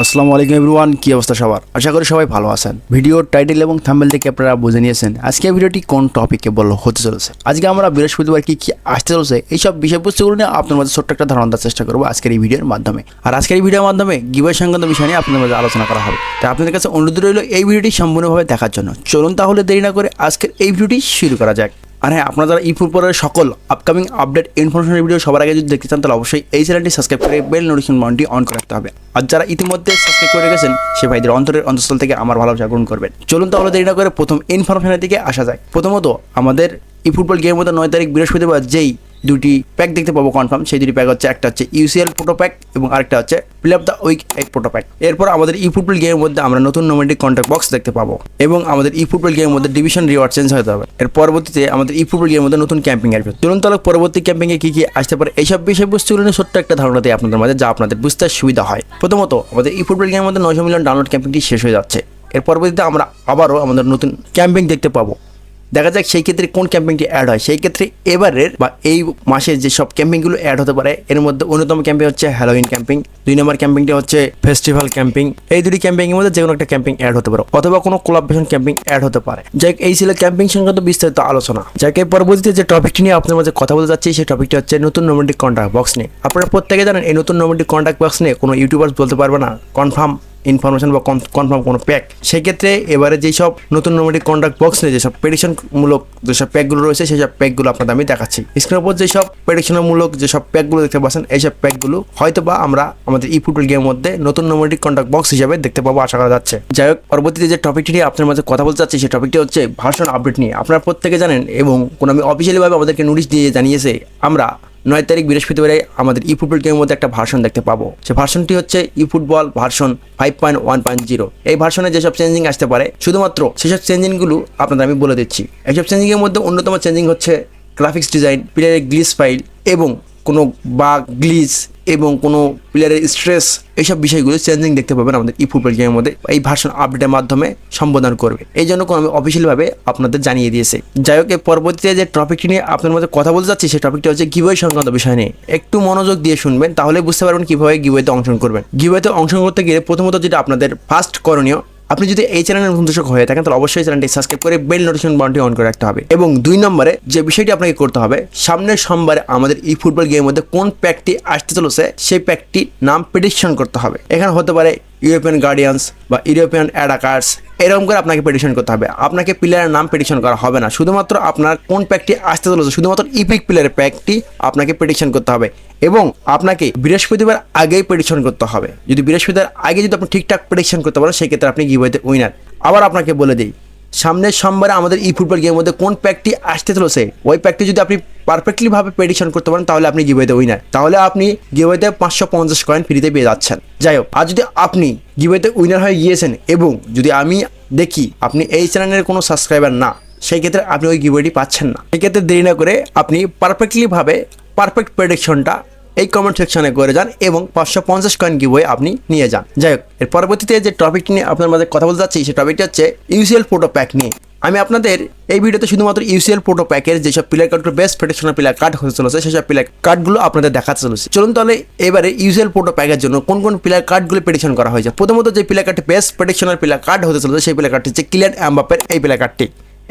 আসসালামু আলাইকুম এভরিওয়ান, কি অবস্থা সবার? আশা করি সবাই ভালো আছেন। ভিডিওর টাইটেল এবং থাম্বেল থেকে আপনারা বুঝে নিয়েছেন আজকে ভিডিওটি কোন টপিকে বল হতে চলেছে। আজকে আমরা বৃহস্পতিবার কি কি আসতে চলেছে, এইসব বিষয়বস্তুগুলো নিয়ে আপনার মধ্যে ছোট্ট একটা ধারণা দেওয়ার চেষ্টা করব আজকের এই ভিডিওর মাধ্যমে। আর আজকের এই ভিডিওর মাধ্যমে গিবয় সংক্রান্ত বিষয় নিয়ে আপনাদের মধ্যে আলোচনা করা হবে। তাই আপনাদের কাছে অনুরোধ রইল এই ভিডিওটি সম্পূর্ণভাবে দেখার জন্য। চলুন তাহলে দেরি না করে আজকের এই ভিডিওটি শুরু করা যাক। আর হ্যাঁ আপনারা যারা ই ফুটবলের সকল আপকামিং আপডেট ইনফরমেশনের ভিডিও সবার আগে যদি দেখতে চান, তাহলে অবশ্যই এই চ্যানেলটি সাবস্ক্রাইব করে বেল নোটিফিকেশন বাউন্ডটি অন করে রাখতে হবে। আর যারা ইতিমধ্যে সাবস্ক্রাইব করে গেছেন সে ভাইদের অন্তরের অন্তঃস্থল থেকে আমার ভালো গ্রহণ করবেন। চলুন তাহলে দেরি না করে প্রথম ইনফরমেশনের দিকে আসা যায় প্রথমত আমাদের ই ফুটবল গেমের মধ্যে নয় তারিখ বৃহস্পতিবার যেই দুটি প্যাক দেখতে পাবো কনফার্ম সেই দুটি প্যাক হচ্ছে, একটা হচ্ছে ইউসিএল ফোটো প্যাক এবং আরেকটা হচ্ছে প্লে অফ দ্য উইক এক ফোটো প্যাক এরপর আমাদের ই ফুটবল গেমের মধ্যে আমরা নতুন নোমেটিক কন্ট্যাক্ট বক্স দেখতে পাবো এবং আমাদের ই ফুটবল গেমের মধ্যে ডিভিশন রিওয়ার্ড চেঞ্জ হতে হবে এর পরবর্তীতে আমাদের ই ফুটবল গেমের মধ্যে নতুন ক্যাম্পিং আসবে। তুলন তালক পরবর্তী ক্যাম্পিংয়ে কি কি আসতে পারে, এইসব বিষয়বস্তুগুলো নিয়ে ছোট্ট একটা ধারণা দেয় আপনাদের মাঝে, যা আপনাদের বুঝতে সুবিধা হয়। প্রথমত, আমাদের ই ফুটবল গেমের মধ্যে নয়শো মিলিয়ন ডাউনলোড ক্যাম্পিংটি শেষ হয়ে যাচ্ছে। এর পরবর্তীতে আমরা আবারও আমাদের নতুন ক্যাম্পিং দেখতে পাবো। দেখা যাক সেই ক্ষেত্রে কোন ক্যাম্পিংটি অ্যাড হয়। সেই ক্ষেত্রে এবারের বা এই মাসে যে সব ক্যাম্পিংগুলো অ্যাড হতে পারে, এর মধ্যে অন্যতম ক্যাম্পিং হচ্ছে হ্যালোইন ক্যাম্পিং দুই নম্বর ক্যাম্পিংটি হচ্ছে ফেস্টিভ্যাল ক্যাম্পিং এই দুটি ক্যাম্পিংয়ের মধ্যে যে কোনো একটা ক্যাম্পিং অ্যাড হতে পারে, অথবা কোনো কোলাবরেশন ক্যাম্পিং অ্যাড হতে পারে। যাই এই ছিল ক্যাম্পিং সংক্রান্ত বিস্তারিত আলোচনা। যাকে পরবর্তীতে যে টপিকটি নিয়ে আপনার মাঝে কথা বলতে যাচ্ছি, সেই টপিকটি হচ্ছে নতুন নোমেন্টিক কন্ট্যাক্ট বক্স নিয়ে। আপনারা প্রত্যেকে জানেন, এই নতুন নোমেন্টিক কন্ট্যাক্ট বক্স নিয়ে কোনো ইউটিউবার্স বলতে পারবে না। কনফার্ম ইনফরমেশন বা কনফার্ম কোনো প্যাক সেক্ষেত্রে এবারে যেসব নতুন নোমেটিক কন্ট্যাক্ট বক্স নিয়ে যেসব প্রেডিকশনমূলক যেসব প্যাকগুলো রয়েছে সেসব প্যাকগুলো আপনাদের আমি দেখাচ্ছি। স্ক্রিনের উপর যেসব প্রেডিকশনমূলক যেসব প্যাকগুলো দেখতে পাচ্ছেন এইসব প্যাকগুলো হয়তো বা আমরা আমাদের ই ফুটবল গেমের মধ্যে নতুন নোমেটিক কন্ট্যাক্ট বক্স হিসাবে দেখতে পাবো, আশা করা যাচ্ছে। যাই হোক, পরবর্তীতে যে টপিকটি নিয়ে আপনার মাঝে কথা বলতে চাচ্ছি, সেই টপিকটি হচ্ছে ভার্সন আপডেট নিয়ে। আপনারা প্রত্যেকে জানেন এবং কোনো আমি অফিসিয়ালিভাবে আমাদেরকে নোটিশ দিয়ে জানিয়েছে, আমরা নয় তারিখ বৃহস্পতিবারে আমাদের ই ফুটবল গেমের মধ্যে একটা ভার্সন দেখতে পাবো। সে ভার্সনটি হচ্ছে eFootball version five point one point zero. এই ভার্সনে যেসব চেঞ্জিং আসতে পারে, শুধুমাত্র সেসব চেঞ্জিংগুলো আপনাদের আমি বলে দিচ্ছি। এইসব চেঞ্জিংয়ের মধ্যে অন্যতম চেঞ্জিং হচ্ছে গ্রাফিক্স ডিজাইন প্লেয়ারের গ্লিস ফাইল এবং কোনো বাগ গ্লিজ এবং কোনো প্লেয়ারের স্ট্রেস এইসব বিষয়গুলো চেঞ্জিং দেখতে পাবেন আমাদের ই ফুটবল গেমের মধ্যে এই ভার্সন আপডেটের মাধ্যমে সম্বোধন করবে। এই জন্য কোনো আমি অফিসিয়ালভাবে আপনাদের জানিয়ে দিয়েছে। যাই হোক পরবর্তীতে যে টপিকটি নিয়ে আপনার মধ্যে কথা বলতে যাচ্ছি, সেই টপিকটি হচ্ছে গিবই সংক্রান্ত বিষয় নিয়ে। একটু মনোযোগ দিয়ে শুনবেন, তাহলে বুঝতে পারবেন কীভাবে গিবইতে অংশগ্রহণ করবেন। গিবইতে অংশগ্রহণ করতে গেলে প্রথমত যেটা আপনাদের ফার্স্ট করণীয় আপনি যদি এই চ্যানেলের নতুন দর্শক হয়ে থাকেন, তাহলে অবশ্যই চ্যানেলটি সাবস্ক্রাইব করে বেল নোটিফিকেশন বাটনটি অন করে রাখতে হবে। এবং দুই নম্বরে যে বিষয়টি আপনাকে করতে হবে, সামনের সোমবারে আমাদের ই ফুটবল গেমের মধ্যে কোন প্যাকটি আসতে চলেছে, সেই প্যাকটির নাম প্রেডিকশন করতে হবে। এখানে হতে পারে ইউরোপিয়ান গার্ডিয়ান্স বা ইউরোপিয়ান অ্যাডাকার্স এরকম করে আপনাকে পেটিশন করতে হবে। আপনাকে প্লেয়ারের নাম পেটিশন করা হবে না। শুধুমাত্র আপনার কোন প্যাকটি আসতে চলেছে, শুধুমাত্র ইপিক প্লেয়ারের প্যাকটি আপনাকে প্রেডিকশন করতে হবে এবং আপনাকে বৃহস্পতিবার আগেই পেটিশন করতে হবে। যদি বৃহস্পতিবার আগে যদি আপনি ঠিকঠাক পিটিশন করতে পারেন, সেক্ষেত্রে আপনি গিভওয়েতে উইনার আবার আপনাকে বলে দিই সামনের সোমবারে আমাদের ই ফুটবল গেমের মধ্যে কোন প্যাকটি আসতে চলেছে, ওই প্যাকটি যদি আপনি পারফেক্টলি ভাবে প্রেডিকশন করতে পারেন, তাহলে আপনি গিভওয়েতে উইনার তাহলে আপনি গিভওয়েতে পাঁচশো পঞ্চাশ কয়েন ফ্রিতে পেয়ে যাচ্ছেন। যাই হোক, আর যদি আপনি গিভওয়েতে উইনার হয়ে গিয়েছেন এবং যদি আমি দেখি আপনি এই চ্যানেলের কোনো সাবস্ক্রাইবার না সেই ক্ষেত্রে আপনি ওই গিভওয়েটি পাচ্ছেন না। সেক্ষেত্রে দেরি না করে আপনি পারফেক্টলি ভাবে পারফেক্ট প্রেডিকশনটা এই কমেন্ট সেকশনে করে যান এবং পাঁচশো পঞ্চাশ কয়েন গিভওয়ে আপনি নিয়ে যান। যাই হোক, এর পরবর্তীতে যে টপিকটি নিয়ে আপনার মাঝে কথা বলতে চাচ্ছি সেই টপিকটি হচ্ছে ইউসিএল ফোটো প্যাক নিয়ে। আমি আপনাদের এই ভিডিওতে শুধুমাত্র ইউসিএল ফোটো প্যাকের যেসব প্লেয়ার কার্ডগুলো বেস্ট প্রোটেকশনের প্লেয়ার কার্ড হতে চলেছে, সেসব প্লেয়ার কার্ডগুলো আপনাদের দেখাতে চলেছে। চলুন তাহলে এবারে ইউসিএল ফোটো প্যাকের জন্য কোন কোন প্লেয়ার কার্ডগুলো প্রেডিকশন করা হয়েছে? প্রথমত যে প্লেয়ার কার্ডটি বেস্ট প্রোটেকশনের প্লেয়ার কার্ড হতে চলেছে, সেই প্লেয়ার কার্ডটি হচ্ছে ক্লিয়ার অ্যাম্বাপের এই প্লেয়ার কার্ডটি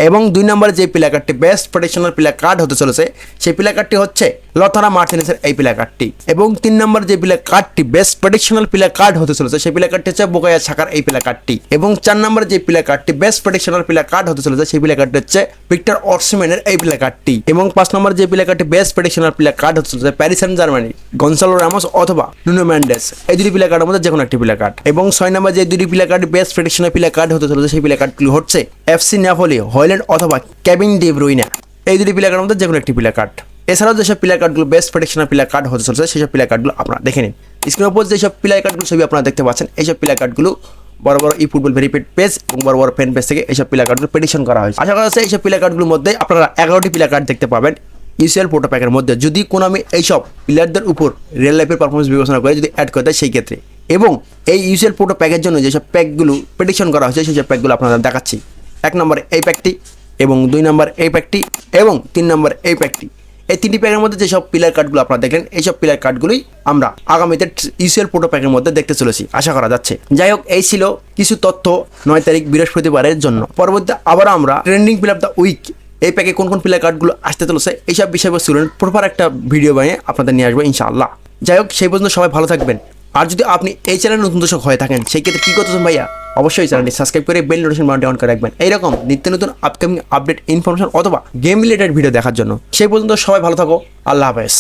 এবং দুই নম্বরে যে প্লেয়ার কার্ডটি বেস্ট প্রোটেকশনাল প্লেয়ার কার্ড হতে চলেছে, সেই প্লেয়ার কার্ডটি হচ্ছে লথানা মার্টিনেসের এই প্লেয়ার কার্ডটি এবং তিন নম্বর যে প্লেয়ার কার্ডটি বেস্ট প্রেডিকশনাল প্লেয়ার কার্ড হতে চলেছে সেই প্লেয়ার কার্ডটি হচ্ছে বোকায়া ছাকার এই প্লেয়ার কার্ডটি এবং চার নম্বর যে প্লেয়ার কার্ডটি বেস্ট প্রেডিকশনাল প্লেয়ার কার্ড হতে চলেছে সেই প্লেয়ার কার্ডটি হচ্ছে ভিক্টর অর্সমেনের এই প্লেয়ার কার্ডটি এবং পাঁচ নম্বর যে প্লেয়ার কার্ডটি বেস্ট প্রেডিকশনাল প্লেয়ার কার্ড হতে চলেছে Paris and Germany Gonzalo Ramos অথবা নুনো ম্যান্ডেস এই দুটি প্লেয়ার কার্ডের মধ্যে যে কোনো একটি প্লেয়ার কার্ড এবং ছয় নম্বর যে দুটি প্লেয়ার কার্ড বেস্ট প্রেডিকশনাল প্লেয়ার কার্ড হতে চলেছে সেই প্লেয়ার কার্ডগুলি হচ্ছে এফসি ন্যাপোলি হয়ল্যান্ড অথবা ক্যাবিন ডে ব্রুইনা এই দুটি প্লেয়ার কার্ডের মধ্যে যে কোনো একটি প্লেয়ার কার্ড এছাড়াও যেসব প্লেয়ার কার্ডগুলো বেস্ট প্রোটেকশনাল প্লেয়ার কার্ড হতে চলেছে, সেসব প্লেয়ার কার্ডগুলো আপনারা দেখে নিন। স্ক্রিনের উপর যেসব প্লেয়ার কার্ডগুলো ছবি আপনারা দেখতে পাচ্ছেন, এইসব প্লেয়ার কার্ডগুলো বড় বড় ই ফুটবল ভেরিফাইড পেজ এবং বড় বড় ফ্যান পেজ থেকে এইসব প্লেয়ার কার্ডগুলো প্রেডিকশন করা হয়েছে। আশা করা যাচ্ছে এইসব প্লেয়ার কার্ডগুলোর মধ্যে আপনারা এগারোটি প্লেয়ার কার্ড দেখতে পাবেন ইউসিএল ফোটো প্যাকের মধ্যে। যদি কোনো আমি এইসব প্লেয়ারদের উপর রিয়েল লাইফের পারফরমেন্স বিবেচনা করে যদি অ্যাড করে দেয়, সেই ক্ষেত্রে। এবং এই ইউসিএল ফোটো প্যাকের জন্য যেসব প্যাকগুলো প্রেডিকশন করা হয়েছে সেসব প্যাকগুলো আপনারা দেখাচ্ছি। এক নম্বরে এই প্যাকটি এবং দুই নম্বর এই প্যাকটি এবং তিন নম্বর এই প্যাকটি এই তিনটি প্যাকের মধ্যে যেসব প্লেয়ার কার্ডগুলো আপনারা দেখলেন, এইসব প্লেয়ার কার্ডগুলোই আমরা আগামীতে ইউসিএল প্রোটো প্যাকের মধ্যে দেখতে চলেছি, আশা করা যাচ্ছে। যাই হোক, এই ছিল কিছু তথ্য নয় তারিখ বৃহস্পতিবারের জন্য। পরবর্তীতে আবার আমরা trending player of the week এই প্যাকে কোন কোন প্লেয়ার কার্ডগুলো আসতে চলেছে, এইসব বিষয়বস্তু প্রপার একটা ভিডিও বানিয়ে আপনাদের নিয়ে আসব ইনশাআল্লাহ। যাই হোক, সেই পর্যন্ত সবাই ভালো থাকবেন। আর যদি আপনি এই চ্যানেল নতুন দর্শক হয়ে থাকেন, সেই ক্ষেত্রে কী করতেছেন ভাইয়া? অবশ্যই চ্যানেলটি সাবস্ক্রাইব করে বেল নোটিফিকেশন বাটনটি অন করে রাখবেন। এইরকম নিত্য নতুন আপকামিং আপডেট ইনফরমেশন অথবা গেম রিলেটেড ভিডিও দেখার জন্য। সেই পর্যন্ত সবাই ভালো থাকো। আল্লাহ হাফেজ।